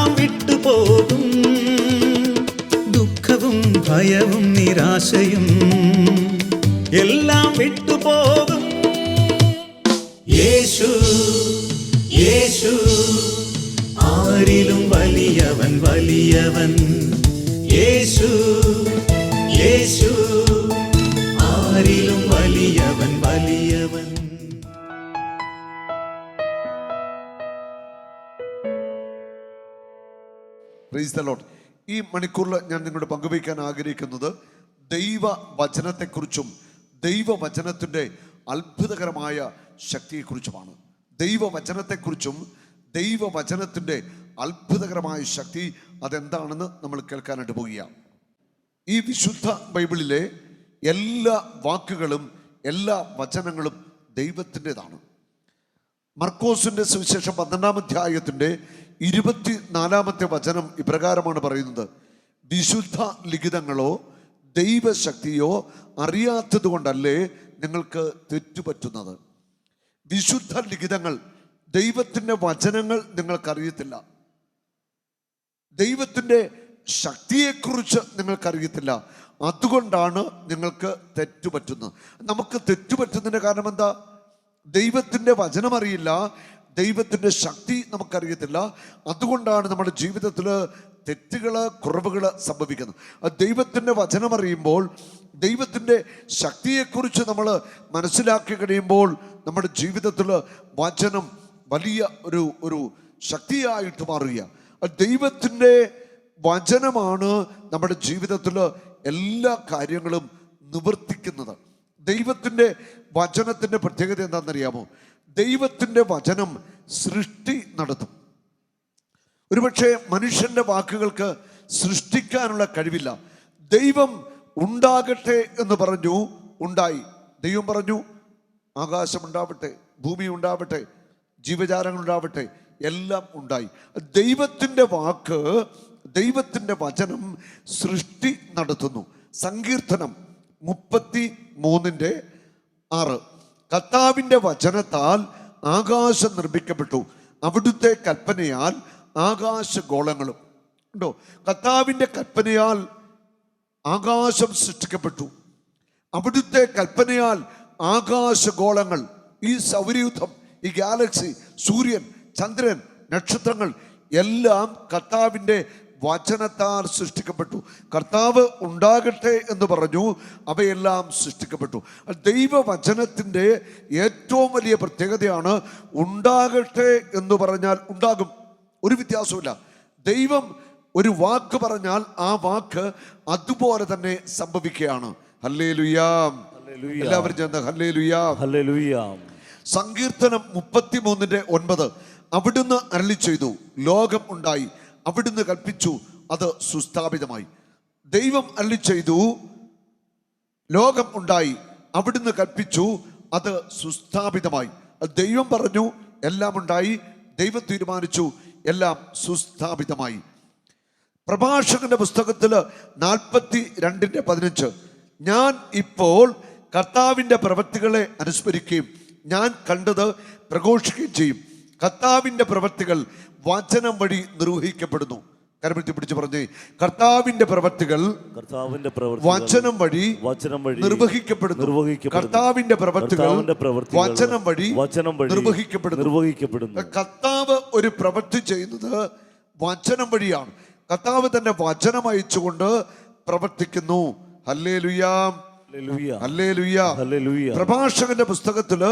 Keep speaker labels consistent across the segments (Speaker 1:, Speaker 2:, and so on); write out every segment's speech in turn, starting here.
Speaker 1: എല്ലാം വിട്ടുപോകും ദുഃഖവും ഭയവും നിരാശയും എല്ലാം വിട്ടുപോകും യേശു യേശു ആരിലും വലിയവൻ വലിയവൻ യേശു യേശു ആരിലും
Speaker 2: പ്രൈസ് ദ ലോട്ട് ഈ മണിക്കൂറിൽ ഞാൻ നിങ്ങളോട് പങ്കുവയ്ക്കാൻ ആഗ്രഹിക്കുന്നത് ദൈവ വചനത്തെക്കുറിച്ചും ദൈവവചനത്തിന്റെ അത്ഭുതകരമായ ശക്തിയെക്കുറിച്ചുമാണ്. ദൈവവചനത്തെക്കുറിച്ചും ദൈവവചനത്തിന്റെ അത്ഭുതകരമായ ശക്തി അതെന്താണെന്ന് നമ്മൾ കേൾക്കാനായിട്ട് പോവുകയാണ് ഈ വിശുദ്ധ ബൈബിളിലെ എല്ലാ വാക്കുകളും എല്ലാ വചനങ്ങളും ദൈവത്തിന്റെതാണ്. മർക്കോസിന്റെ സുവിശേഷം പന്ത്രണ്ടാം അധ്യായത്തിന്റെ ഇരുപത്തി നാലാമത്തെ വചനം ഇപ്രകാരമാണ് പറയുന്നത്. വിശുദ്ധ ലിഖിതങ്ങളോ ദൈവശക്തിയോ അറിയാത്തത് കൊണ്ടല്ലേ നിങ്ങൾക്ക് തെറ്റുപറ്റുന്നത് വിശുദ്ധ ലിഖിതങ്ങൾ ദൈവത്തിന്റെ വചനങ്ങൾ നിങ്ങൾക്കറിയത്തില്ല. ദൈവത്തിന്റെ ശക്തിയെക്കുറിച്ച് നിങ്ങൾക്കറിയത്തില്ല. അതുകൊണ്ടാണ് നിങ്ങൾക്ക് തെറ്റുപറ്റുന്നത് നമുക്ക് തെറ്റുപറ്റുന്നതിന്റെ കാരണം എന്താ? ദൈവത്തിന്റെ വചനം അറിയില്ല ദൈവത്തിന്റെ ശക്തി നമുക്കറിയത്തില്ല. അതുകൊണ്ടാണ് നമ്മുടെ ജീവിതത്തിൽ തെറ്റുകൾ കുറവുകൾ സംഭവിക്കുന്നത്. ദൈവത്തിന്റെ വചനം അറിയുമ്പോൾ ദൈവത്തിന്റെ ശക്തിയെക്കുറിച്ച് നമ്മൾ മനസ്സിലാക്കി കഴിയുമ്പോൾ നമ്മുടെ ജീവിതത്തിൽ വചനം വലിയ ഒരു ഒരു ശക്തിയായിട്ട് മാറുക ദൈവത്തിന്റെ വചനമാണ് നമ്മുടെ ജീവിതത്തിൽ എല്ലാ കാര്യങ്ങളും നിവർത്തിക്കുന്നത്. ദൈവത്തിന്റെ വചനത്തിന്റെ പ്രത്യേകത എന്താണെന്നറിയാമോ? ദൈവത്തിന്റെ വചനം സൃഷ്ടി നടത്തും. ഒരുപക്ഷെ മനുഷ്യന്റെ വാക്കുകൾക്ക് സൃഷ്ടിക്കാനുള്ള കഴിവില്ല. ദൈവം ഉണ്ടാകട്ടെ എന്ന് പറഞ്ഞു ഉണ്ടായി. ദൈവം പറഞ്ഞു ആകാശമുണ്ടാവട്ടെ ഭൂമി ഉണ്ടാവട്ടെ ജീവജാലങ്ങൾ ഉണ്ടാവട്ടെ എല്ലാം ഉണ്ടായി. ദൈവത്തിന്റെ വാക്ക് ദൈവത്തിന്റെ വചനം സൃഷ്ടി നടത്തുന്നു. സങ്കീർത്തനം മുപ്പത്തി മൂന്നിന്റെ ആറ്. കർത്താവിന്റെ വചനത്താൽ ആകാശം നിർമ്മിക്കപ്പെട്ടു. അവിടുത്തെ കൽപ്പനയാൽ ആകാശഗോളങ്ങളും. ഉണ്ടോ കർത്താവിന്റെ കൽപ്പനയാൽ ആകാശം സൃഷ്ടിക്കപ്പെട്ടു. അവിടുത്തെ കൽപ്പനയാൽ ആകാശഗോളങ്ങൾ. ഈ സൗരയുദ്ധം ഈ ഗാലക്സി സൂര്യൻ ചന്ദ്രൻ നക്ഷത്രങ്ങൾ എല്ലാം കർത്താവിന്റെ വചനത്താൽ സൃഷ്ടിക്കപ്പെട്ടു. കർത്താവ് ഉണ്ടാകട്ടെ എന്ന് പറഞ്ഞു അവയെല്ലാം സൃഷ്ടിക്കപ്പെട്ടു. ദൈവവചനത്തിന്റെ ഏറ്റവും വലിയ പ്രത്യേകതയാണ് ഉണ്ടാകട്ടെ എന്ന് പറഞ്ഞാൽ ഉണ്ടാകും. ഒരു വ്യത്യാസമില്ല ദൈവം ഒരു വാക്ക് പറഞ്ഞാൽ ആ വാക്ക് അതുപോലെ തന്നെ സംഭവിക്കുകയാണ്. ഹല്ലേ ലുയാം. എല്ലാവരും ചേർന്ന് ഹല്ലേ ലുയാം
Speaker 3: ഹല്ലേ ലുയാം
Speaker 2: സങ്കീർത്തനം മുപ്പത്തിമൂന്നിന്റെ ഒൻപത്. അവിടുന്ന് അരളി ചെയ്തു. ലോകം ഉണ്ടായി. അവിടുന്ന് കൽപ്പിച്ചു അത് സുസ്ഥാപിതമായി. ദൈവം അല്ലി ചെയ്തു ലോകം ഉണ്ടായി അവിടുന്ന് കൽപ്പിച്ചു അത് സുസ്ഥാപിതമായി. ദൈവം പറഞ്ഞു എല്ലാം ഉണ്ടായി ദൈവം തീരുമാനിച്ചു എല്ലാം സുസ്ഥാപിതമായി. പ്രഭാഷകന്റെ പുസ്തകത്തിൽ നാൽപ്പത്തി രണ്ടിന്റെ പതിനഞ്ച്. ഞാൻ ഇപ്പോൾ കർത്താവിന്റെ പ്രവൃത്തികളെ അനുസ്മരിക്കുകയും ഞാൻ കണ്ടത് പ്രഘോഷിക്കുകയും ചെയ്യും. കർത്താവിന്റെ പ്രവൃത്തികൾ വചനം വഴി നിർവഹിക്കപ്പെടുന്നു. കരപിടിച്ച് പിടിച്ച് പറഞ്ഞേ കർത്താവിന്റെ പ്രവൃത്തികൾ
Speaker 3: കർത്താവിന്റെ
Speaker 2: വചനം വഴി
Speaker 3: വചനം വഴി
Speaker 2: നിർവഹിക്കപ്പെടുന്നു.
Speaker 3: നിർവഹിക്കപ്പെടുന്നു.
Speaker 2: കർത്താവിന്റെ പ്രവൃത്തികൾ
Speaker 3: കർത്താവിന്റെ പ്രവൃത്തികൾ
Speaker 2: വചനം വഴി
Speaker 3: വചനം വഴി
Speaker 2: നിർവഹിക്കപ്പെടുന്നു.
Speaker 3: നിർവഹിക്കപ്പെടുന്നു.
Speaker 2: കർത്താവ് ഒരു പ്രവൃത്തി ചെയ്യുന്നത് വചനം വഴിയാണ്. കർത്താവ് തന്റെ വചനം അയച്ചുകൊണ്ട് പ്രവർത്തിക്കുന്നു. ഹല്ലേ ലുയാം പ്രഭാഷകന്റെ പുസ്തകത്തിൽ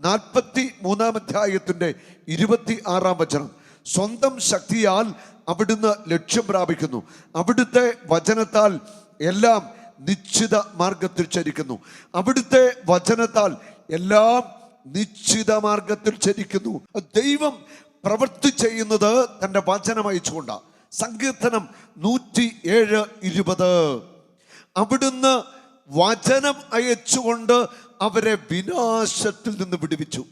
Speaker 2: നാൽപ്പത്തി മൂന്നാം അധ്യായത്തിന്റെ ഇരുപത്തി ആറാം വചനം. സ്വന്തം ശക്തിയാൽ അവിടുന്ന് ലക്ഷ്യം പ്രാപിക്കുന്നു. അവിടുത്തെ വചനത്താൽ എല്ലാം നിശ്ചിത മാർഗത്തിൽ ചരിക്കുന്നു. അവിടുത്തെ വചനത്താൽ എല്ലാം നിശ്ചിത മാർഗത്തിൽ ചരിക്കുന്നു. ദൈവം പ്രവൃത്തി ചെയ്യുന്നത് തന്റെ വചനം അയച്ചുകൊണ്ടാണ്. സങ്കീർത്തനം നൂറ്റി ഏഴ് ഇരുപത്. അവിടുന്ന് വചനം അയച്ചുകൊണ്ട് അവരെ വിനാശത്തിൽ നിന്ന് വിടുവിച്ചു.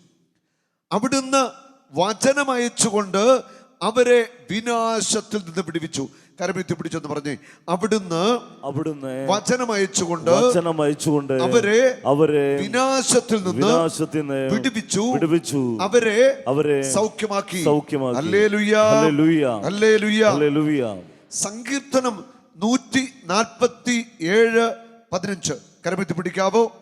Speaker 2: അവിടുന്ന് വചനം അയച്ചുകൊണ്ട് അവരെ വിനാശത്തിൽ നിന്ന് പിടിവിച്ചു കരമെത്തി പിടിച്ചെന്ന് പറഞ്ഞേ അവിടുന്ന്
Speaker 3: അവിടുന്ന്
Speaker 2: വചനം അയച്ചുകൊണ്ട്
Speaker 3: വചനം അയച്ചുകൊണ്ട്
Speaker 2: അവരെ
Speaker 3: അവരെ
Speaker 2: വിനാശത്തിൽ നിന്ന്
Speaker 3: വിനാശത്തിൽ നിന്ന്
Speaker 2: വിടുവിച്ചു.
Speaker 3: വിടുവിച്ചു.
Speaker 2: അവരെ
Speaker 3: അവരെ
Speaker 2: സൗഖ്യമാക്കി.
Speaker 3: സൗഖ്യമാക്കി.
Speaker 2: ഹല്ലേലൂയ.
Speaker 3: ഹല്ലേലൂയ.
Speaker 2: ഹല്ലേലൂയ.
Speaker 3: ഹല്ലേലൂയ.
Speaker 2: സങ്കീർത്തനം നൂറ്റി നാൽപ്പത്തി ഏഴ് പതിനഞ്ച്. കരമെത്തി പിടിക്കാവോ?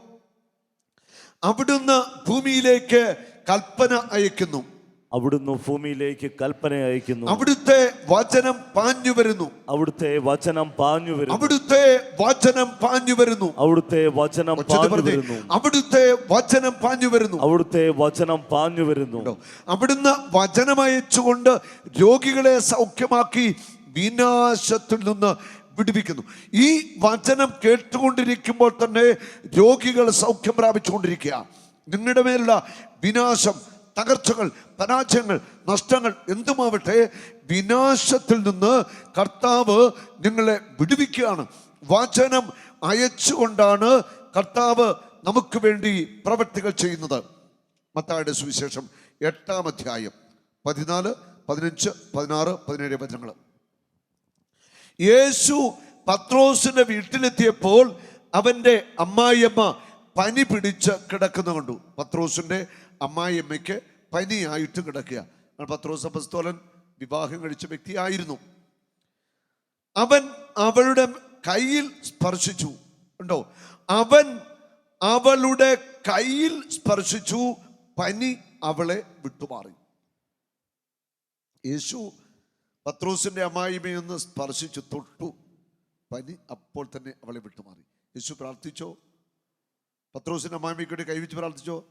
Speaker 2: അവിടുന്ന് ഭൂമിയിലേക്ക് കൽപ്പന അയക്കുന്നു.
Speaker 3: അവിടുന്ന് ഭൂമിയിലേക്ക് കൽപ്പന അയക്കുന്നു.
Speaker 2: അവിടുത്തെ വചനം പാഞ്ഞു വരുന്നു.
Speaker 3: അവിടുത്തെ വചനം പാഞ്ഞു വരുന്നു.
Speaker 2: അവിടുത്തെ വചനം പാഞ്ഞു വരുന്നു.
Speaker 3: അവിടുത്തെ വചനം പാഞ്ഞു വരുന്നു.
Speaker 2: അവിടുത്തെ വചനം പാഞ്ഞു വരുന്നു.
Speaker 3: അവിടുത്തെ വചനം പാഞ്ഞു വരുന്നു.
Speaker 2: അവിടുന്ന് വചനം അയച്ചുകൊണ്ട് രോഗികളെ സൗഖ്യമാക്കി വിനാശത്തിൽ നിന്ന് വിടുവിക്കുന്നു. ഈ വചനം കേട്ടുകൊണ്ടിരിക്കുമ്പോൾ തന്നെ രോഗികൾ സൗഖ്യം പ്രാപിച്ചുകൊണ്ടിരിക്കുക. നിങ്ങളുടെ മേലുള്ള വിനാശം തകർച്ചകൾ പരാജയങ്ങൾ നഷ്ടങ്ങൾ എന്തുമാവട്ടെ വിനാശത്തിൽ നിന്ന് കർത്താവ് നിങ്ങളെ വിടുവിക്കുകയാണ്. വചനം അയച്ചുകൊണ്ടാണ് കർത്താവ് നമുക്ക് വേണ്ടി പ്രവൃത്തികൾ ചെയ്യുന്നത്. മത്തായുടെ സുവിശേഷം എട്ടാം അധ്യായം പതിനാല് പതിനഞ്ച് പതിനാറ് പതിനേഴ് വചനങ്ങൾ. യേശു പത്രോസിന്റെ വീട്ടിലെത്തിയപ്പോൾ അവന്റെ അമ്മായിയമ്മ പനി പിടിച്ച് കിടക്കുന്ന കണ്ടു. പത്രോസിന്റെ അമ്മായിയമ്മയ്ക്ക് പനിയായിട്ട് കിടക്കുക. പത്രോസ് അപസ്തോലൻ വിവാഹം കഴിച്ച വ്യക്തിയായിരുന്നു. അവൻ അവളുടെ കയ്യിൽ സ്പർശിച്ചു. ഉണ്ടോ അവൻ അവളുടെ കയ്യിൽ സ്പർശിച്ചു. പനി അവളെ വിട്ടുമാറി. യേശു പത്രോസിന്റെ അമ്മായിമയൊന്ന് സ്പർശിച്ചു തൊട്ടു. പനി അപ്പോൾ തന്നെ അവളെ വിട്ടുമാറി. യേശു പ്രാർത്ഥിച്ചോ? പത്രോസിന്റെ അമ്മായിമയ്ക്ക് വേണ്ടി കൈവച്ച് പ്രാർത്ഥിച്ചോ?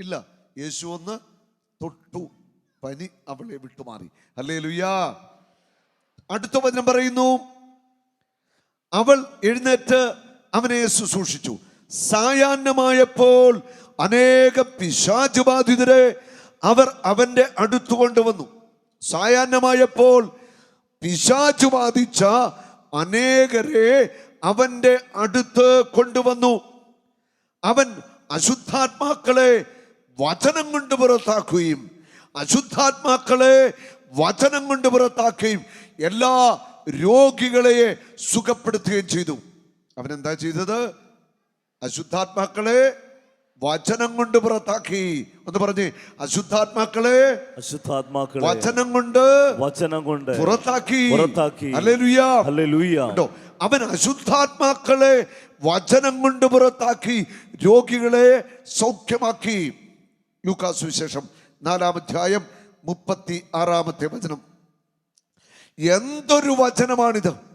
Speaker 2: ഇല്ല. യേശു ഒന്ന് തൊട്ടു. പനി അവളെ വിട്ടുമാറി. അല്ലേ ലുയാ അടുത്ത വചനം പറയുന്നു. അവൾ എഴുന്നേറ്റ് അവനെ ശുശ്രൂഷിച്ചു സായാഹ്നമായപ്പോൾ അനേക പിശാചുബാധിതരെ അവർ അവന്റെ അടുത്ത് കൊണ്ടുവന്നു. സായാഹ്നമായപ്പോൾ പിശാചു ബാധിച്ച അനേകരെ അവന്റെ അടുത്ത് കൊണ്ടുവന്നു. അവൻ അശുദ്ധാത്മാക്കളെ വചനം കൊണ്ട് പുറത്താക്കുകയും അശുദ്ധാത്മാക്കളെ വചനം കൊണ്ട് പുറത്താക്കുകയും എല്ലാ രോഗികളെ സുഖപ്പെടുത്തുകയും ചെയ്തു. അവൻ എന്താ ചെയ്തത്? അശുദ്ധാത്മാക്കളെ വചനം കൊണ്ട് പുറത്താക്കി. എന്ന് പറഞ്ഞ് അശുദ്ധാത്മാക്കളെ
Speaker 3: അശുദ്ധാത്മാക്കളെ
Speaker 2: വചനം കൊണ്ട്
Speaker 3: വചനം കൊണ്ട്
Speaker 2: പുറത്താക്കി.
Speaker 3: പുറത്താക്കി.
Speaker 2: കണ്ടോ? അവൻ അശുദ്ധാത്മാക്കളെ വചനം കൊണ്ട് പുറത്താക്കി രോഗികളെ സൗഖ്യമാക്കി. ലൂക്കാസ് വിശേഷം നാലാം അധ്യായം മുപ്പത്തി ആറാമത്തെ വചനം. എന്തൊരു വചനമാണിത്?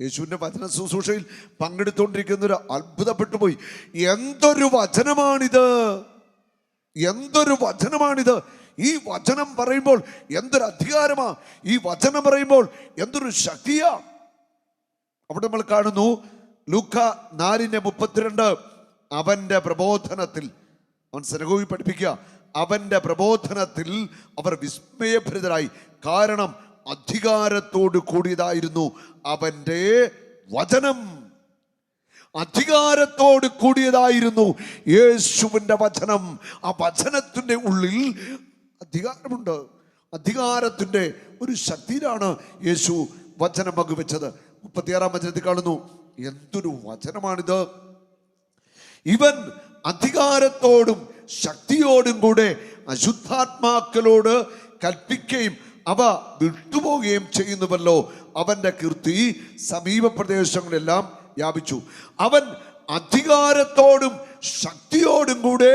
Speaker 2: യേശുവിന്റെ വചന ശുശ്രൂഷയിൽ പങ്കെടുത്തുകൊണ്ടിരിക്കുന്നവർ അത്ഭുതപ്പെട്ടു പോയി എന്തൊരു വചനമാണിത്? എന്തൊരു വചനമാണിത്? ഈ വചനം പറയുമ്പോൾ എന്തൊരു അധികാരമാ? ഈ വചനം പറയുമ്പോൾ എന്തൊരു ശക്തിയാ? അവിടെ നമ്മൾ കാണുന്നു ലൂക്ക നാലിന്റെ മുപ്പത്തിരണ്ട് അവന്റെ പ്രബോധനത്തിൽ. അവൻ സനഗോവി പഠിപ്പിക്കുക അവന്റെ പ്രബോധനത്തിൽ അവർ വിസ്മയഭരിതരായി. കാരണം അധികാരത്തോട് കൂടിയതായിരുന്നു അവന്റെ വചനം. അധികാരത്തോട് കൂടിയതായിരുന്നു യേശുവിന്റെ വചനം. ആ വചനത്തിന്റെ ഉള്ളിൽ അധികാരമുണ്ട്. അധികാരത്തിന്റെ ഒരു ശക്തിയിലാണ് യേശു വചനം പങ്കുവെച്ചത്. മുപ്പത്തിയാറാം വചനത്തിൽ കാണുന്നു എന്തൊരു വചനമാണിത്? ഇവൻ അധികാരത്തോടും ശക്തിയോടും കൂടെ അശുദ്ധാത്മാക്കളോട് കൽപ്പിക്കുകയും അവ വിട്ടുപോവുകയും ചെയ്യുന്നുവല്ലോ. അവന്റെ കീർത്തി സമീപ പ്രദേശങ്ങളെല്ലാം വ്യാപിച്ചു. അവൻ അധികാരത്തോടും ശക്തിയോടും കൂടെ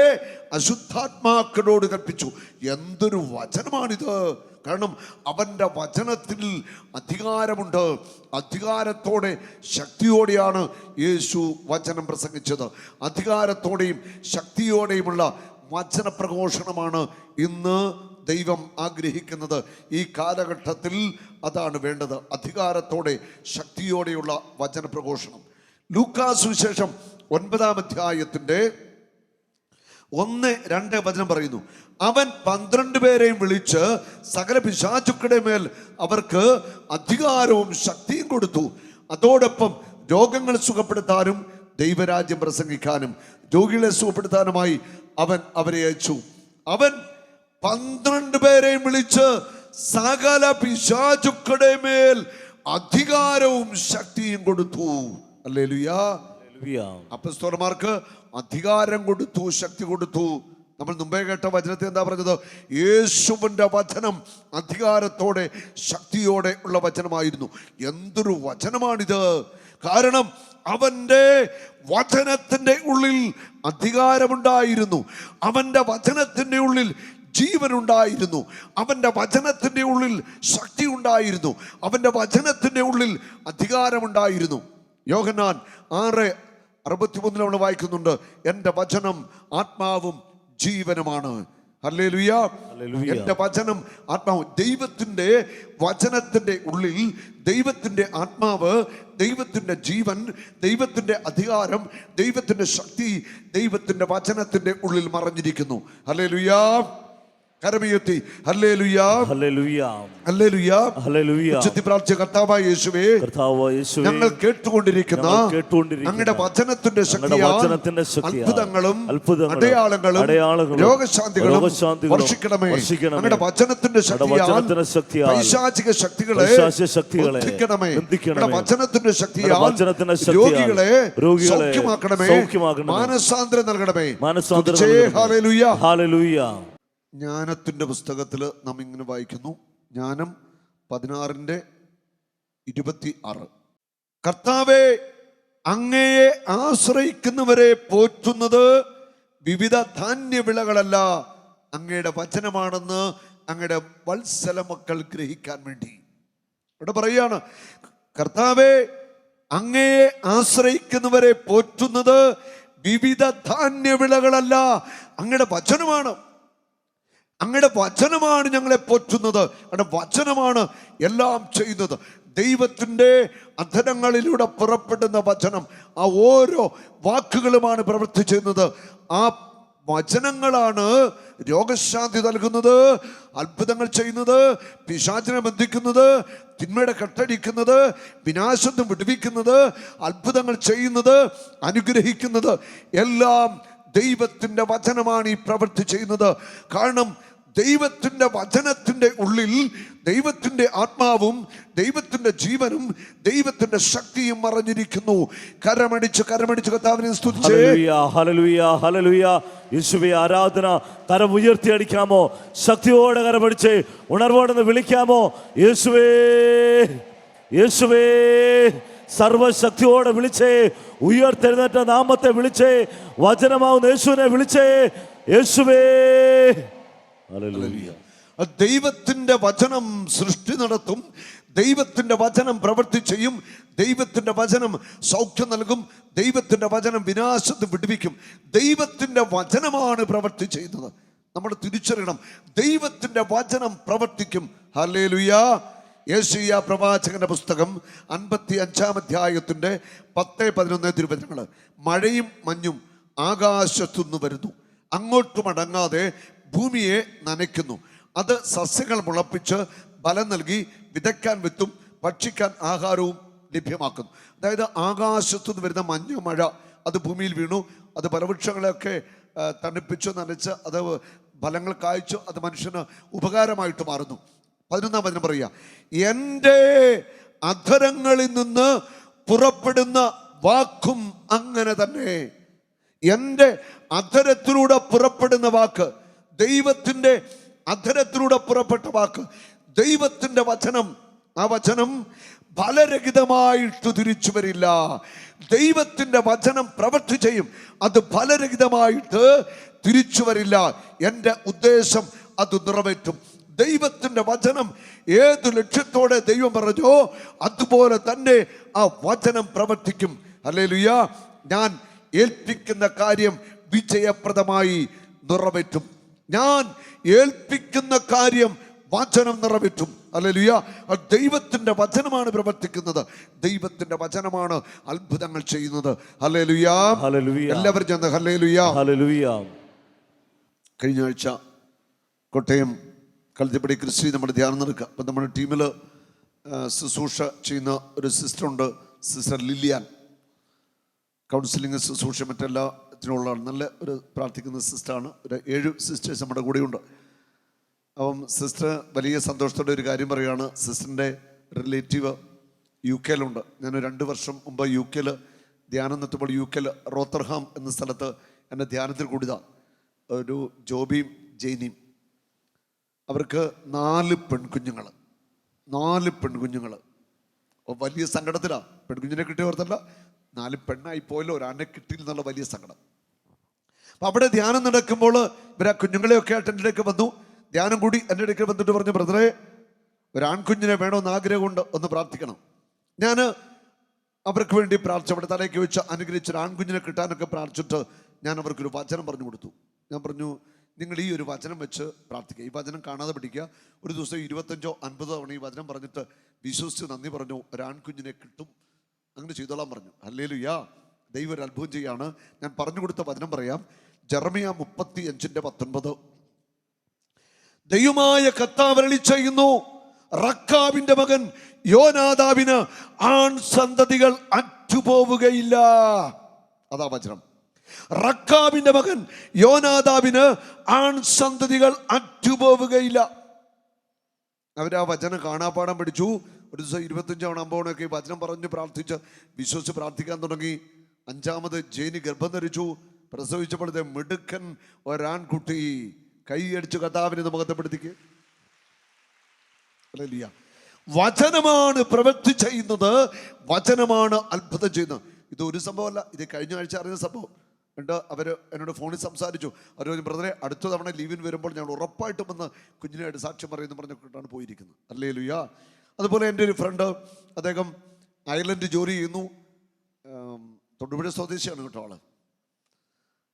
Speaker 2: അശുദ്ധാത്മാക്കളോട് കൽപ്പിച്ചു. എന്തൊരു വചനമാണിത്. കാരണം അവന്റെ വചനത്തിൽ അധികാരമുണ്ട്. അധികാരത്തോടെ ശക്തിയോടെയാണ് യേശു വചനം പ്രസംഗിച്ചത്. അധികാരത്തോടെയും ശക്തിയോടെയുമുള്ള വചനപ്രഘോഷണമാണ് ഇന്ന് ദൈവം ആഗ്രഹിക്കുന്നത് ഈ കാലഘട്ടത്തിൽ അതാണ് വേണ്ടത്. അധികാരത്തോടെ ശക്തിയോടെയുള്ള വചന പ്രഘോഷണം ലൂക്കാ സുവിശേഷം ഒൻപതാം അധ്യായത്തിന്റെ ഒന്ന് രണ്ട് വചനം പറയുന്നു. അവൻ പന്ത്രണ്ട് പേരെയും വിളിച്ച് സകല പിശാചുക്കളുടെ മേൽ അവർക്ക് അധികാരവും ശക്തിയും കൊടുത്തു. അതോടൊപ്പം രോഗങ്ങൾ സുഖപ്പെടുത്താനും ദൈവരാജ്യം പ്രസംഗിക്കാനും രോഗികളെ സുഖപ്പെടുത്താനുമായി അവൻ അവരെ അയച്ചു. അവൻ പന്ത്രണ്ട് പേരെയും വിളിച്ച് സകല പിശാചുക്കളുടെ മേൽ അധികാരവും ശക്തിയും കൊടുത്തു. അല്ലേ ലുയാ
Speaker 3: ഹല്ലേലൂയ.
Speaker 2: അപ്പസ്തോലന്മാർക്ക് അധികാരം കൊടുത്തു ശക്തി കൊടുത്തു. നമ്മൾ മുമ്പേ കേട്ട വചനത്തെ എന്താ പറഞ്ഞത്? യേശുവിന്റെ വചനം അധികാരത്തോടെ ശക്തിയോടെ ഉള്ള വചനമായിരുന്നു. എന്തൊരു വചനമാണിത്? കാരണം അവന്റെ വചനത്തിന്റെ ഉള്ളിൽ അധികാരമുണ്ടായിരുന്നു. അവന്റെ വചനത്തിന്റെ ഉള്ളിൽ ജീവനുണ്ടായിരുന്നു. അവന്റെ വചനത്തിന്റെ ഉള്ളിൽ ശക്തി ഉണ്ടായിരുന്നു. അവന്റെ വചനത്തിന്റെ ഉള്ളിൽ അധികാരമുണ്ടായിരുന്നു. യോഹന്നാൻ ആറ് അറുപത്തിമൂന്നിൽ നമ്മൾ വായിക്കുന്നുണ്ട് എന്റെ വചനം ആത്മാവും ജീവനുമാണ്. അല്ലേ
Speaker 3: ഹല്ലേലൂയ.
Speaker 2: എന്റെ വചനം ആത്മാവ് ദൈവത്തിന്റെ വചനത്തിന്റെ ഉള്ളിൽ ദൈവത്തിന്റെ ആത്മാവ് ദൈവത്തിന്റെ ജീവൻ ദൈവത്തിന്റെ അധികാരം ദൈവത്തിന്റെ ശക്തി ദൈവത്തിന്റെ വചനത്തിന്റെ ഉള്ളിൽ മറഞ്ഞിരിക്കുന്നു. ഹല്ലേലൂയ. പ്രാർത്ഥിച്ച കർത്താവായ യേശുവേ ഞങ്ങൾ കേട്ടുകൊണ്ടിരിക്കുന്ന ഞങ്ങളുടെ വചനത്തിന്റെ
Speaker 3: വചനത്തിന്റെ
Speaker 2: അത്ഭുതങ്ങളും
Speaker 3: അത്ഭുതങ്ങളും
Speaker 2: അടയാളങ്ങളും രോഗശാന്തികളും വർഷിക്കണമേ. അങ്ങയുടെ വചനത്തിന്റെ പൈശാചിക ശക്തികളെ
Speaker 3: ശക്തികളെ
Speaker 2: വചനത്തിന്റെ ശക്തിയാൽ രോഗികളെ സൗഖ്യമാക്കണമേ. മാനസാന്തരം നൽകണമേ.
Speaker 3: മാനസാന്തരം
Speaker 2: ജ്ഞാനത്തിന്റെ പുസ്തകത്തിൽ നാം ഇങ്ങനെ വായിക്കുന്നു. ജ്ഞാനം പതിനാറിന്റെ ഇരുപത്തി ആറ് കർത്താവെ അങ്ങയെ ആശ്രയിക്കുന്നവരെ പോറ്റുന്നത് വിവിധ ധാന്യവിളകളല്ല. അങ്ങയുടെ വചനമാണെന്ന് അങ്ങയുടെ വത്സല മക്കൾ ഗ്രഹിക്കാൻ വേണ്ടി. ഇവിടെ പറയുകയാണ് കർത്താവെ അങ്ങയെ ആശ്രയിക്കുന്നവരെ പോറ്റുന്നത് വിവിധ ധാന്യവിളകളല്ല. അങ്ങയുടെ വചനമാണ്. അങ്ങയുടെ വചനമാണ് ഞങ്ങളെ പോറ്റുന്നത്. അങ്ങയുടെ വചനമാണ് എല്ലാം ചെയ്യുന്നത്. ദൈവത്തിന്റെ അധരങ്ങളിലൂടെ പുറപ്പെടുന്ന വചനം ആ ഓരോ വാക്കുകളുമാണ് പ്രവൃത്തി ചെയ്യുന്നത്. ആ വചനങ്ങളാണ് രോഗശാന്തി നൽകുന്നത് അത്ഭുതങ്ങൾ ചെയ്യുന്നത് പിശാചിനെ ബന്ധിക്കുന്നത് തിന്മയുടെ കെട്ടടിക്കുന്നത് വിനാശത്തും വിടുവിക്കുന്നത് അത്ഭുതങ്ങൾ ചെയ്യുന്നത് അനുഗ്രഹിക്കുന്നത്. എല്ലാം ദൈവത്തിന്റെ വചനമാണ് ഈ പ്രവൃത്തി ചെയ്യുന്നത്. കാരണം ദൈവത്തിന്റെ വചനത്തിന്റെ ഉള്ളിൽ ദൈവത്തിന്റെ ആത്മാവും ദൈവത്തിന്റെ ജീവനും ദൈവത്തിന്റെ ശക്തിയും മറഞ്ഞിരിക്കുന്നു. കരമടിച്ച് കരമടിച്ച് കർത്താവിനെ.
Speaker 3: യേശുവേ ആരാധന കരം ഉയർത്തി അടിക്കാമോ? ശക്തിയോടെ കരമടിച്ച് ഉണർവോടെ വിളിക്കാമോ? യേശുവേ യേശുവേ. സർവശക്തിയോടെ വിളിച്ചേ ഉയർത്തെഴുന്നേറ്റ നാമത്തെ വിളിച്ചേ വചനമാവുന്ന യേശുവിനെ വിളിച്ചേ യേശുവേ.
Speaker 2: ദൈവത്തിന്റെ വചനം സൃഷ്ടി നടത്തും ദൈവത്തിന്റെ വചനം പ്രവൃത്തി ചെയ്യും ദൈവത്തിന്റെ വചനം സൗഖ്യം നൽകും ദൈവത്തിന്റെ വചനം വിനാശത്ത് വിടുവിക്കും. ദൈവത്തിന്റെ വചനമാണ് പ്രവൃത്തി ചെയ്യുന്നത്. നമ്മൾ തിരിച്ചറിയണം. ദൈവത്തിന്റെ വചനം പ്രവർത്തിക്കും. ഹല്ലേലൂയ. യേശയ്യ പ്രവാചകന്റെ പുസ്തകം അൻപത്തി അഞ്ചാം അധ്യായത്തിന്റെ പത്ത് പതിനൊന്ന് തിരുവചനങ്ങൾ മഴയും മഞ്ഞും ആകാശത്തുനിന്ന് വരുന്നു. അങ്ങോട്ട് മടങ്ങാതെ ഭൂമിയെ നനയ്ക്കുന്നു. അത് സസ്യങ്ങൾ മുളപ്പിച്ച് ബലം നൽകി വിതയ്ക്കാൻ വിത്തും ഭക്ഷിക്കാൻ ആഹാരവും ലഭ്യമാക്കുന്നു. അതായത് ആകാശത്തുനിന്ന് വരുന്ന മഞ്ഞ് മഴ അത് ഭൂമിയിൽ വീണു. അത് ഫലവൃക്ഷങ്ങളെയൊക്കെ തണുപ്പിച്ചു നനച്ച് അത് ഫലങ്ങൾ കായ്ച്ചു അത് മനുഷ്യന് ഉപകാരമായിട്ട് മാറുന്നു. പതിനൊന്നാം വചനം പറയുക. എന്റെ അധരങ്ങളിൽ നിന്ന് പുറപ്പെടുന്ന വാക്കും അങ്ങനെ തന്നെ. എന്റെ അധരത്തിലൂടെ പുറപ്പെടുന്ന വാക്ക് ദൈവത്തിന്റെ അധരത്തിലൂടെ പുറപ്പെട്ട വാക്ക് ദൈവത്തിന്റെ വചനം ആ വചനം ഫലരഹിതമായിട്ട് തിരിച്ചു വരില്ല. ദൈവത്തിന്റെ വചനം പ്രവൃത്തി ചെയ്യും അത് ഫലരഹിതമായിട്ട് തിരിച്ചു വരില്ല. എന്റെ ഉദ്ദേശം അത് നിറവേറ്റും. ദൈവത്തിന്റെ വചനം ഏത് ലക്ഷ്യത്തോടെ ദൈവം പറഞ്ഞോ അതുപോലെ തന്നെ ആ വചനം പ്രവർത്തിക്കും. അല്ലേ ഞാൻ ഏൽപ്പിക്കുന്ന കാര്യം വിജയപ്രദമായി നിറവേറ്റും. ഞാൻ ഏൽപ്പിക്കുന്ന കാര്യം വചനം നിറവേറ്റും. അല്ലേലുയ ദൈവത്തിന്റെ വചനമാണ് പ്രവർത്തിക്കുന്നത്. ദൈവത്തിന്റെ വചനമാണ് അത്ഭുതങ്ങൾ ചെയ്യുന്നത്. അല്ലേ
Speaker 3: ലുയാ
Speaker 2: എല്ലാവരും ചെന്ന് ഹല്ലേലൂയ.
Speaker 3: ലുയാ
Speaker 2: കഴിഞ്ഞ ആഴ്ച കോട്ടയം കളത്തിപ്പടി ക്രിസ്റ്റി നമ്മുടെ ധ്യാനം നടക്കുക. അപ്പം നമ്മുടെ ടീമിൽ ശുശ്രൂഷ ചെയ്യുന്ന ഒരു സിസ്റ്ററുണ്ട് സിസ്റ്റർ ലില്ലിയാൻ കൗൺസിലിംഗ് ശുശ്രൂഷ മറ്റെല്ലാത്തിനുള്ള നല്ല ഒരു പ്രാർത്ഥിക്കുന്ന സിസ്റ്ററാണ് ഒരു ഏഴ് സിസ്റ്റേഴ്സ് നമ്മുടെ കൂടെയുണ്ട്. അപ്പം സിസ്റ്റർ വലിയ സന്തോഷത്തോടെ ഒരു കാര്യം പറയുകയാണ്. സിസ്റ്ററിന്റെ റിലേറ്റീവ് യു കെയിലുണ്ട്. ഞാൻ രണ്ട് വർഷം മുമ്പ് യു കെയിൽ ധ്യാനം നിർത്തുമ്പോൾ യു കെയിൽ റോത്തർഹാം എന്ന സ്ഥലത്ത് എന്റെ ധ്യാനത്തിൽ കൂടിയതാണ് ഒരു ജോബിയും ജെയിനിയും. അവർക്ക് നാല് പെൺകുഞ്ഞുങ്ങൾ നാല് പെൺകുഞ്ഞുങ്ങൾ വലിയ സങ്കടത്തിലാണ് പെൺകുഞ്ഞിനെ കിട്ടിയ ഓർത്തല്ല നാല് പെണ്ണായി പോയല്ലോ ഒരാനെ കിട്ടിയില്ല എന്നുള്ള വലിയ സങ്കടം. അപ്പം അവിടെ ധ്യാനം നടക്കുമ്പോൾ ഇവർ ആ കുഞ്ഞുങ്ങളെയൊക്കെ ആയിട്ട് എന്റെ അടുക്ക് വന്നു. ധ്യാനം കൂടി എന്റെ അടുക്കൽ വന്നിട്ട് പറഞ്ഞു ബ്രദറെ ഒരാൺകുഞ്ഞിനെ വേണമെന്ന് ആഗ്രഹമുണ്ട് ഒന്ന് പ്രാർത്ഥിക്കണം. ഞാൻ അവർക്ക് വേണ്ടി പ്രാർത്ഥിച്ചു. അവിടെ തലയ്ക്ക് വെച്ച് അനുഗ്രഹിച്ച ഒരാൺകുഞ്ഞിനെ കിട്ടാനൊക്കെ പ്രാർത്ഥിച്ചിട്ട് ഞാൻ അവർക്കൊരു വചനം പറഞ്ഞു കൊടുത്തു. ഞാൻ പറഞ്ഞു നിങ്ങൾ ഈ ഒരു വചനം വെച്ച് പ്രാർത്ഥിക്കുക. ഈ വചനം കാണാതെ പഠിക്കുക. ഒരു ദിവസം ഇരുപത്തഞ്ചോ അൻപതോ തവണ ഈ വചനം പറഞ്ഞിട്ട് വിശ്വസിച്ച് നന്ദി പറഞ്ഞു. ഒരാൺകുഞ്ഞിനെ കിട്ടും. അങ്ങനെ ചെയ്തോളാൻ പറഞ്ഞു. അല്ലേലുയാ ദൈവം ഒരു അത്ഭുതം ചെയ്യാണ്. ഞാൻ പറഞ്ഞു കൊടുത്ത വചനം പറയാം. ജർമിയ മുപ്പത്തി അഞ്ചിന്റെ പത്തൊൻപത്. ദൈവമായ കത്താവരളി ചെയ്യുന്നു. റക്കാവിന്റെ മകൻ യോനാദാവിന് ആൺ സന്തതികൾ അറ്റുപോവുകയില്ല. അതാ വചനം. റക്കാവിന്റെ മകൻ യോനാദാബിന് ആൺ സന്തതികൾ അറ്റുപോവുകയില്ല. അവരാ വചനം കാണാപ്പാടം പഠിച്ചു. ഒരു ദിവസം ഇരുപത്തഞ്ചാവണം അമ്പോണൊക്കെ വചനം പറഞ്ഞ് പ്രാർത്ഥിച്ച് വിശ്വസിച്ച് പ്രാർത്ഥിക്കാൻ തുടങ്ങി. അഞ്ചാമത് ജേനി ഗർഭം ധരിച്ചു. പ്രസവിച്ചപ്പോഴത്തെ മിടുക്കൻ ഒരാൺകുട്ടി കൈയടിച്ചു കഥാവിനെ ഇത് മുഖത്തെപ്പെടുത്തിക്ക്. ഹല്ലേലൂയ. വചനമാണ് പ്രവൃത്തി ചെയ്യുന്നത്. വചനമാണ് അത്ഭുതം ചെയ്യുന്നത്. ഇത് ഒരു സംഭവമല്ല. ഇത് കഴിഞ്ഞ ആഴ്ച അറിയുന്ന സംഭവം. എന്നിട്ട് അവർ എന്നോട് ഫോണിൽ സംസാരിച്ചു. അവർ പറഞ്ഞു ബ്രദറെ അടുത്ത തവണ ലീവിന് വരുമ്പോൾ ഞാൻ ഉറപ്പായിട്ടും വന്ന് കുഞ്ഞിനായിട്ട് സാക്ഷ്യം പറയുന്നു പറഞ്ഞിട്ടാണ് പോയിരിക്കുന്നത്. അല്ലേ ലുയാ അതുപോലെ എന്റെ ഒരു ഫ്രണ്ട് അദ്ദേഹം അയർലൻഡ് ജോലി ചെയ്യുന്നു. തൊടുപുഴ സ്വദേശിയാണ് കേട്ടോ ആൾ.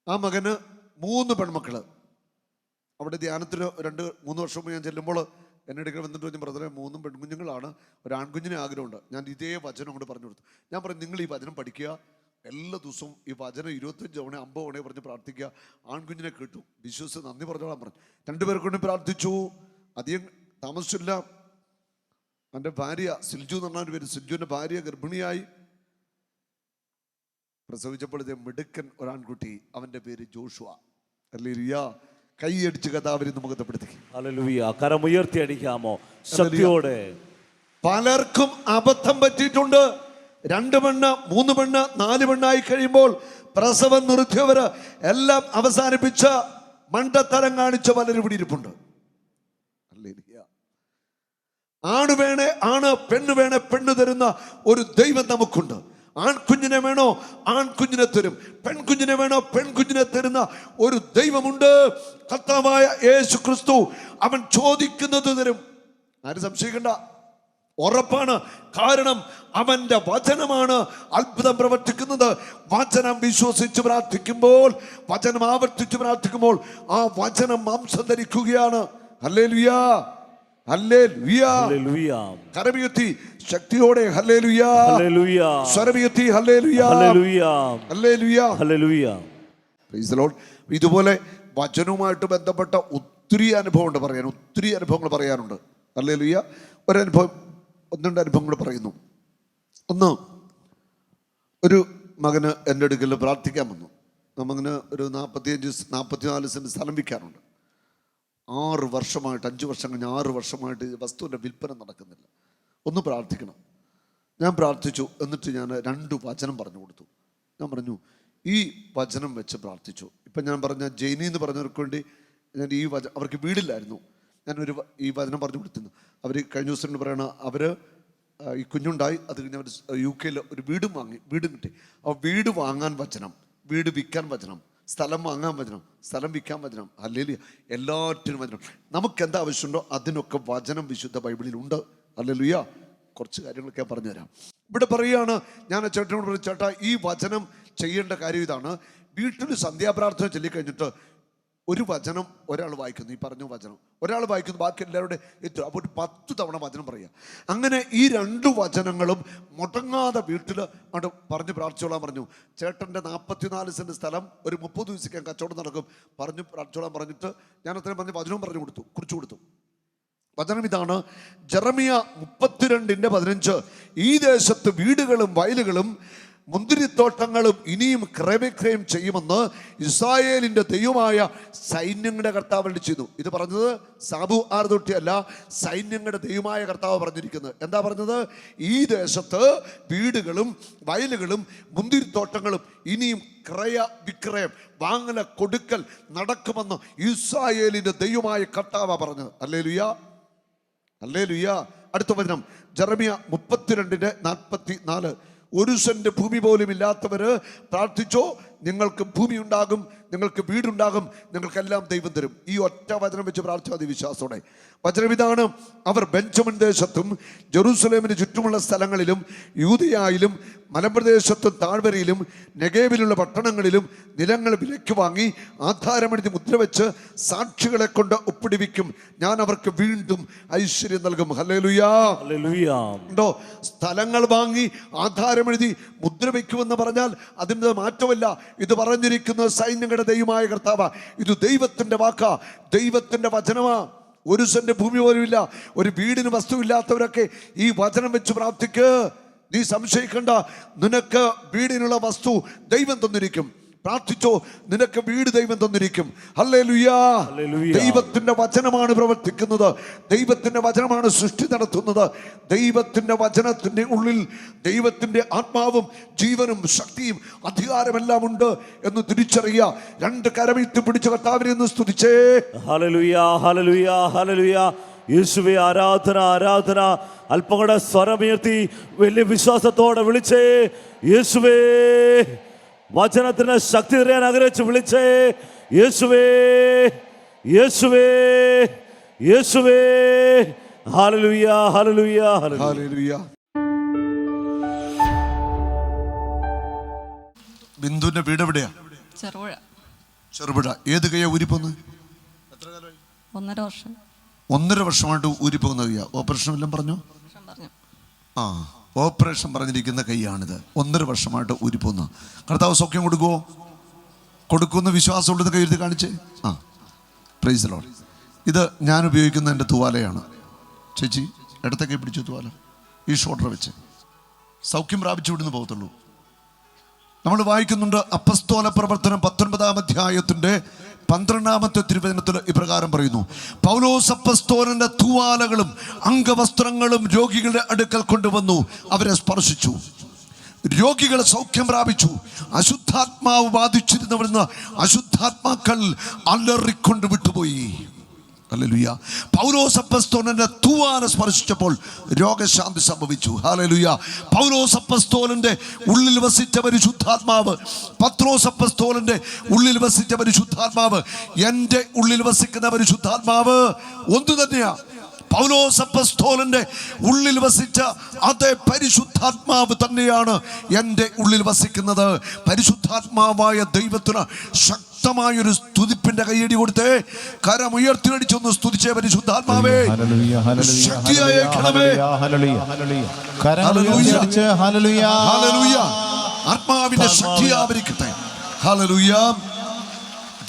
Speaker 2: ആ മകന് മൂന്ന് പെൺമക്കൾ. അവിടെ ധ്യാനത്തിന് രണ്ട് മൂന്ന് വർഷം മുമ്പ് ഞാൻ ചെല്ലുമ്പോൾ എന്നെ എടുക്കാൻ വന്നിട്ട് പറഞ്ഞു ബ്രദറെ മൂന്നും പെൺകുഞ്ഞുങ്ങളാണ്. ഒരു ആൺകുഞ്ഞിനെ ആഗ്രഹമുണ്ട്. ഞാൻ ഇതേ വചനം കൊണ്ട് പറഞ്ഞു കൊടുത്തു. ഞാൻ പറഞ്ഞു നിങ്ങൾ ഈ വചനം പഠിക്കുക. എല്ലാ ദിവസവും ഈ വചനം ഇരുപത്തഞ്ച് തവണ അമ്പത് തവണ പറഞ്ഞ് പ്രാർത്ഥിക്കുക. ആൺകുഞ്ഞിനെ കിട്ടും. വിശ്വസിച്ച് നന്ദി പറഞ്ഞോളാൻ പറഞ്ഞു. രണ്ടുപേർ കൊണ്ട് പ്രാർത്ഥിച്ചു. അധികം താമസിച്ചില്ല. എന്റെ ഭാര്യ സിൽജു എന്ന് പറഞ്ഞ പേര്. സിൽജുവിന്റെ ഭാര്യ ഗർഭിണിയായി. പ്രസവിച്ചപ്പോഴത്തെ മിടുക്കൻ ഒരാൺകുട്ടി അവന്റെ പേര് ജോഷുവ. അല്ലേ റിയ കൈയടിച്ച് കഥാവരി
Speaker 3: നമുക്ക് കരമുയർത്തി അടിക്കാമോ? ശക്തിയോടെ.
Speaker 2: പലർക്കും അബദ്ധം പറ്റിയിട്ടുണ്ട്. രണ്ട് പെണ്ണ് മൂന്ന് പെണ്ണ് നാല് പെണ്ണായി കഴിയുമ്പോൾ പ്രസവം നിർത്തിയവര് എല്ലാം അവസാനിപ്പിച്ച മണ്ടത്തരം കാണിച്ച പലരും ഇവിടെ ഇരിപ്പുണ്ട്. ആണ് വേണേ ആണ് പെണ്ണ് വേണേ പെണ്ണ് തരുന്ന ഒരു ദൈവം നമുക്കുണ്ട്. ആൺകുഞ്ഞിനെ വേണോ ആൺകുഞ്ഞിനെ തരും. പെൺകുഞ്ഞിനെ വേണോ പെൺകുഞ്ഞിനെ തരുന്ന ഒരു ദൈവമുണ്ട്. കർത്താവായ യേശു ക്രിസ്തു അവൻ ചോദിക്കുന്നത് തരും. ആരും സംശയിക്കണ്ട. ഉറപ്പാണ്. കാരണം അവന്റെ വചനമാണ് അത്ഭുതം പ്രവർത്തിക്കുന്നത്. വചനം വിശ്വസിച്ച് പ്രാർത്ഥിക്കുമ്പോൾ വചനം ആവർത്തിച്ച് പ്രാർത്ഥിക്കുമ്പോൾ ആ വചനം മാംസം ധരിക്കുകയാണ്. അല്ലേ ലുയാ കരമുയർത്തി ശക്തിയോടെ Lord. ഇതുപോലെ വചനവുമായിട്ട് ബന്ധപ്പെട്ട ഒത്തിരി അനുഭവമുണ്ട് പറയാൻ. ഒത്തിരി അനുഭവങ്ങൾ പറയാനുണ്ട്. അല്ലേ ലുയ്യ ഒരനുഭവം ഒന്ന് രണ്ട് അനുഭവങ്ങൾ പറയുന്നു. ഒന്ന് ഒരു മകന് എന്റെ അടുക്കൽ പ്രാർത്ഥിക്കാൻ വന്നു. മകന് ഒരു നാൽപ്പത്തിയഞ്ച് നാൽപ്പത്തിനാല് സെന്റ് സ്ഥലം വിൽക്കാറുണ്ട്. ആറ് വർഷമായിട്ട് അഞ്ച് വർഷം കഴിഞ്ഞ് ആറ് വർഷമായിട്ട് വസ്തുവിന്റെ വിൽപ്പന നടക്കുന്നില്ല. ഒന്ന് പ്രാർത്ഥിക്കണം. ഞാൻ പ്രാർത്ഥിച്ചു എന്നിട്ട് ഞാൻ രണ്ട് വചനം പറഞ്ഞു കൊടുത്തു. ഞാൻ പറഞ്ഞു ഈ വചനം വെച്ച് പ്രാർത്ഥിച്ചു. ഇപ്പം ഞാൻ പറഞ്ഞ ജൈനി എന്ന് പറഞ്ഞവർക്ക് വേണ്ടി ഞാൻ ഈ വച അവർക്ക് വീടില്ലായിരുന്നു. ഞാനൊരു ഈ വചനം പറഞ്ഞു കൊടുത്തിരുന്നു. അവർ കഴിഞ്ഞ ദിവസം പറയണ അവർ ഈ കുഞ്ഞുണ്ടായി അത് കഴിഞ്ഞ് അവർ യു കെയിൽ ഒരു വീടും വാങ്ങി വീടും കിട്ടി. ആ വീട് വാങ്ങാൻ വചനം വീട് വിൽക്കാൻ വചനം സ്ഥലം വാങ്ങാൻ വചനം സ്ഥലം വിൽക്കാൻ വചനം അല്ലെങ്കിൽ എല്ലാറ്റിനും വചനം. നമുക്ക് എന്താ ആവശ്യമുണ്ടോ അതിനൊക്കെ വചനം വിശുദ്ധ ബൈബിളിലുണ്ട്. അല്ലെലുയ്യ കുറച്ച് കാര്യങ്ങളൊക്കെ പറഞ്ഞുതരാം. ഇവിടെ പറയുകയാണ് ഞാൻ ചേട്ടനോട് ചേട്ടാ ഈ വചനം ചെയ്യേണ്ട കാര്യം ഇതാണ്. വീട്ടിൽ സന്ധ്യാപ്രാർത്ഥന ചൊല്ലിക്കഴിഞ്ഞിട്ട് ഒരു വചനം ഒരാൾ വായിക്കുന്നു ഈ പറഞ്ഞു വചനം. ഒരാൾ വായിക്കുന്നു ബാക്കി എല്ലാവരുടെ എത്തും അപ്പോൾ പത്ത് തവണ വചനം പറയുക. അങ്ങനെ ഈ രണ്ട് വചനങ്ങളും മുടങ്ങാതെ വീട്ടിൽ അവിടെ പറഞ്ഞ് പ്രാർത്ഥിച്ചോളാൻ പറഞ്ഞു. ചേട്ടന്റെ നാൽപ്പത്തിനാല് സെന്റ് സ്ഥലം ഒരു മുപ്പത് ദിവസിക്കാൻ കച്ചവടം നടക്കും. പറഞ്ഞു പ്രാർത്ഥിച്ചോളാൻ പറഞ്ഞിട്ട് ഞാൻ അത്രയും പറഞ്ഞ് വചനവും പറഞ്ഞു കൊടുത്തു കുറിച്ചു കൊടുത്തു. വചനം ഇതാണ് ജെറമിയ മുപ്പത്തിരണ്ടിന്റെ പതിനഞ്ച്. ഈ ദേശത്ത് വീടുകളും വയലുകളും മുന്തിരിത്തോട്ടങ്ങളും ഇനിയും ക്രയവിക്രയം ചെയ്യുമെന്ന് ഇസ്രായേലിന്റെ ദൈവമായ സൈന്യങ്ങളുടെ കർത്താവ് ചെയ്തു. ഇത് പറഞ്ഞത് സാബു ആർതൊട്ടിയല്ല സൈന്യങ്ങളുടെ ദൈവമായ കർത്താവ് പറഞ്ഞിരിക്കുന്നത്. എന്താ പറഞ്ഞത്? ഈ ദേശത്ത് വീടുകളും വയലുകളും മുന്തിരിത്തോട്ടങ്ങളും ഇനിയും ക്രയ വിക്രയം വാങ്ങല കൊടുക്കൽ നടക്കുമെന്ന് ഇസ്രായേലിന്റെ ദൈവമായ കർത്താവ പറഞ്ഞത്. അല്ലേ ലുയ അല്ലേ ലുയ അടുത്ത വചനം ജർമിയ മുപ്പത്തിരണ്ടിന്റെ നാൽപ്പത്തി നാല് ഒരു സെന്റ് ഭൂമി പോലും ഇല്ലാത്തവര് പ്രാർത്ഥിച്ചോ നിങ്ങൾക്ക് ഭൂമി ഉണ്ടാകും നിങ്ങൾക്ക് വീടുണ്ടാകും നിങ്ങൾക്കെല്ലാം ദൈവം തരും. ഈ ഒറ്റ വചനം വെച്ച് പ്രാർത്ഥിച്ചാൽ വിശ്വാസോടെ വചനം ഇതാണ്. അവർ ബെഞ്ചമിൻ ദേശത്തും ജെറൂസലേമിന് ചുറ്റുമുള്ള സ്ഥലങ്ങളിലും യൂതിയായിലും മലപ്രദേശത്തും താഴ്വരയിലും നെഗേവിലുള്ള പട്ടണങ്ങളിലും നിലങ്ങൾ വിലയ്ക്ക് വാങ്ങി ആധാരമെഴുതി മുദ്ര വെച്ച് സാക്ഷികളെ കൊണ്ട് ഒപ്പിടിവിക്കും. ഞാൻ അവർക്ക് വീണ്ടും ഐശ്വര്യം നൽകും. ഉണ്ടോ? സ്ഥലങ്ങൾ വാങ്ങി ആധാരമെഴുതി മുദ്ര വയ്ക്കുമെന്ന് പറഞ്ഞാൽ അതിന്റെ മാറ്റമല്ല. ഇത് പറഞ്ഞിരിക്കുന്നത് സൈന്യങ്ങളുടെ ദൈവമായ കർത്താവ. ഇത് ദൈവത്തിന്റെ വാക്കാ. ദൈവത്തിന്റെ വചനമാ. ഒരു സെന്റ് ഭൂമി പോലും ഇല്ല. ഒരു വീടിന് വസ്തുവില്ലാത്തവരൊക്കെ ഈ വചനം വെച്ച് പ്രാപ്തിക്ക് നീ സംശയിക്കണ്ട. നിനക്ക് വീടിനുള്ള വസ്തു ദൈവം തന്നിരിക്കും. പ്രാർത്ഥിച്ചോ നിനക്ക് വീട് ദൈവം തന്നിരിക്കും. അല്ലേ
Speaker 3: ഹല്ലേലൂയ.
Speaker 2: ദൈവത്തിന്റെ വചനമാണ് പ്രവർത്തിക്കുന്നത്. ദൈവത്തിന്റെ വചനമാണ് സൃഷ്ടി നടത്തുന്നത്. ദൈവത്തിന്റെ വചനത്തിന്റെ ഉള്ളിൽ ദൈവത്തിന്റെ ആത്മാവും ജീവനും ശക്തിയും അധികാരമെല്ലാം ഉണ്ട് എന്ന് തിരിച്ചറിയുക രണ്ട് കരമീത്ത് പിടിച്ച കർത്താവിനെ എന്ന് സ്തുതിച്ചേ.
Speaker 3: ഹലലുയാ ഹലലുയാ ഹലലുയാ യേശുവെ ആരാധന ആരാധന. അല്പം കൂടെ സ്വരമുയർത്തി വലിയ വിശ്വാസത്തോടെ വിളിച്ചേ. യേശുവേ. വചനത്തിന് ശക്തി തരാൻ ആഗ്രഹിച്ച് വിളിച്ചേ യേശുവേ യേശുവേ യേശുവേ ഹല്ലേലൂയ ഹല്ലേലൂയ ഹല്ലേലൂയ.
Speaker 2: ഹല്ലേലൂയ. ബിന്ദുവിന്റെ വീട് എവിടെയാ?
Speaker 4: ചെറുപുഴ.
Speaker 2: ചെറുപുഴ. ഏത് കയ്യാ ഊരിപ്പോന്ന്?
Speaker 4: ഒന്നര വർഷം.
Speaker 2: ഒന്നര വർഷമായിട്ട് ഊരിപ്പോകുന്ന കയ്യാ. ഓപ്പറേഷൻ എല്ലാം പറഞ്ഞു
Speaker 4: പറഞ്ഞു.
Speaker 2: ആ. ഓപ്പറേഷൻ പറഞ്ഞിരിക്കുന്ന കൈയാണിത്. ഒന്നര വർഷമായിട്ട് ഉരിപ്പൊന്ന് കർത്താവ് സൗഖ്യം കൊടുക്കുമോ കൊടുക്കുമെന്ന് വിശ്വാസമുള്ളത് കൈ എഴുതി കാണിച്ചേ. ആ പ്രൈസ് ലോഡ് ഇത് ഞാൻ ഉപയോഗിക്കുന്ന എന്റെ തുവാലയാണ്. ചേച്ചി ഇടത്തെ കൈ പിടിച്ചു തുവാല. ഈ ഷോട്ടർ വെച്ച്. സൗഖ്യം പ്രാപിച്ചു വിടുന്ന് പോകത്തുള്ളൂ. നമ്മൾ വായിക്കുന്നുണ്ട് അപ്പസ്തോല പ്രവർത്തനം പത്തൊൻപതാം അധ്യായത്തിന്റെ പന്ത്രണ്ടാമത്തെ തിരുവചനത്തിൽ ഇപ്രകാരം പറയുന്നു. പൗലോസ് അപ്പസ്തോലന്റെ തൂവാലകളും അംഗവസ്ത്രങ്ങളും രോഗികളുടെ അടുക്കൽ കൊണ്ടുവന്നു. അവരെ സ്പർശിച്ചു. രോഗികൾ സൗഖ്യം പ്രാപിച്ചു. അശുദ്ധാത്മാവ് ബാധിച്ചിരുന്നവരുന്ന അശുദ്ധാത്മാക്കൾ അലറിക്കൊണ്ട് വിട്ടുപോയി. ഹല്ലേലൂയ. പൗലോസ് തൂവാന സ്പർശിച്ചപ്പോൾ രോഗശാന്തി സംഭവിച്ചു. ഹല്ലേലൂയ. പൗലോസ് അപ്പസ്തോലന്റെ ഉള്ളിൽ വസിച്ച പരിശുദ്ധാത്മാവ്. പത്രോസ് അപ്പസ്തോലന്റെ ഉള്ളിൽ വസിച്ച പരിശുദ്ധാത്മാവ്. എന്റെ ഉള്ളിൽ വസിക്കുന്ന പരിശുദ്ധാത്മാവ് ഒന്നു തന്നെയാ പൗലോസ് അപ്പസ്തോലന്റെ ഉള്ളിൽ വസിച്ച അതേ പരിശുദ്ധാത്മാവ് തന്നെയാണ് എന്റെ ഉള്ളിൽ വസിക്കുന്നത് പരിശുദ്ധാത്മാവായ ദൈവത്തിന് ശക്തമായൊരു സ്തുതിപ്പിന്റെ കൈയടി കൊടുത്തേ കരമുയർത്തിയടിച്ചൊന്ന് സ്തുതിച്ചേ പരിശുദ്ധാത്മാവേ
Speaker 5: ഹല്ലേലൂയ, ഹല്ലേലൂയ,
Speaker 2: ശക്തിയായി അയക്കണമേ.
Speaker 5: ഹല്ലേലൂയ, ഹല്ലേലൂയ. കരങ്ങൾ
Speaker 2: ഹല്ലേലൂയ.
Speaker 5: ഉയർത്തിയടിച്ച് ഹല്ലേലൂയ.
Speaker 2: ഹല്ലേലൂയ. ആത്മാവിന്റെ ശക്തി ആവരിക്കട്ടെ ഹലലുയാ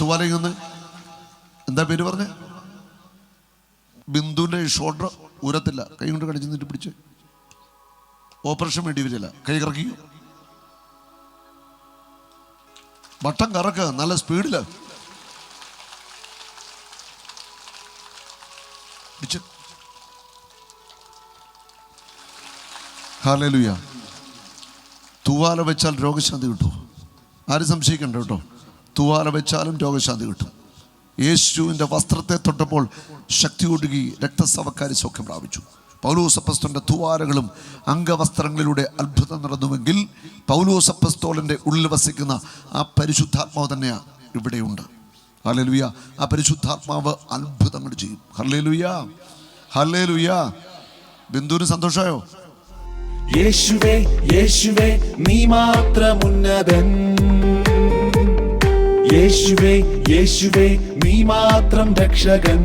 Speaker 2: തുവാലയുന്ന് എന്താ പേര് പറഞ്ഞേ ബിന്ദുവിന്റെ ഷോൾഡർ ഉരത്തില്ല. കൈ കൊണ്ട് കടിച്ചു നിന്നിട്ട് പിടിച്ച്. ഓപ്പറേഷൻ വേണ്ടി വരില്ല. കൈ കറക്കി. വട്ടം കറക്കുക. നല്ല സ്പീഡിൽ ഹാലലുയ തൂവാല വെച്ചാൽ രോഗശാന്തി കിട്ടും. ആരും സംശയിക്കണ്ട കേട്ടോ. തൂവാല വെച്ചാലും രോഗശാന്തി കിട്ടും. യേശുവിന്റെ വസ്ത്രത്തെ തൊട്ടപ്പോൾ ശക്തി ഒടുകി രക്തസവക്കാരി സൗഖ്യം പ്രാപിച്ചു. പൗലോസപ്പസ്തോന്റെ തൂവാരകളും അംഗവസ്ത്രങ്ങളിലൂടെ അത്ഭുതം നടന്നുവെങ്കിൽ പൗലോസപ്പസ്തോലന്റെ ഉള്ളിൽ വസിക്കുന്ന ആ പരിശുദ്ധാത്മാവ് തന്നെയാണ് ഇവിടെയുണ്ട്. ഹല്ലേലൂയ. ആ പരിശുദ്ധാത്മാവ് അത്ഭുതങ്ങൾ ചെയ്യും. ഹല്ലേലൂയ. ഹല്ലേലൂയ. ബിന്ദുവിന് സന്തോഷമായോ
Speaker 1: യേശുവേ യേശുവേ നീ മാത്രം ഉന്നതൻ. യേശുവേ യേശുവേ നീ മാത്രം രക്ഷകൻ.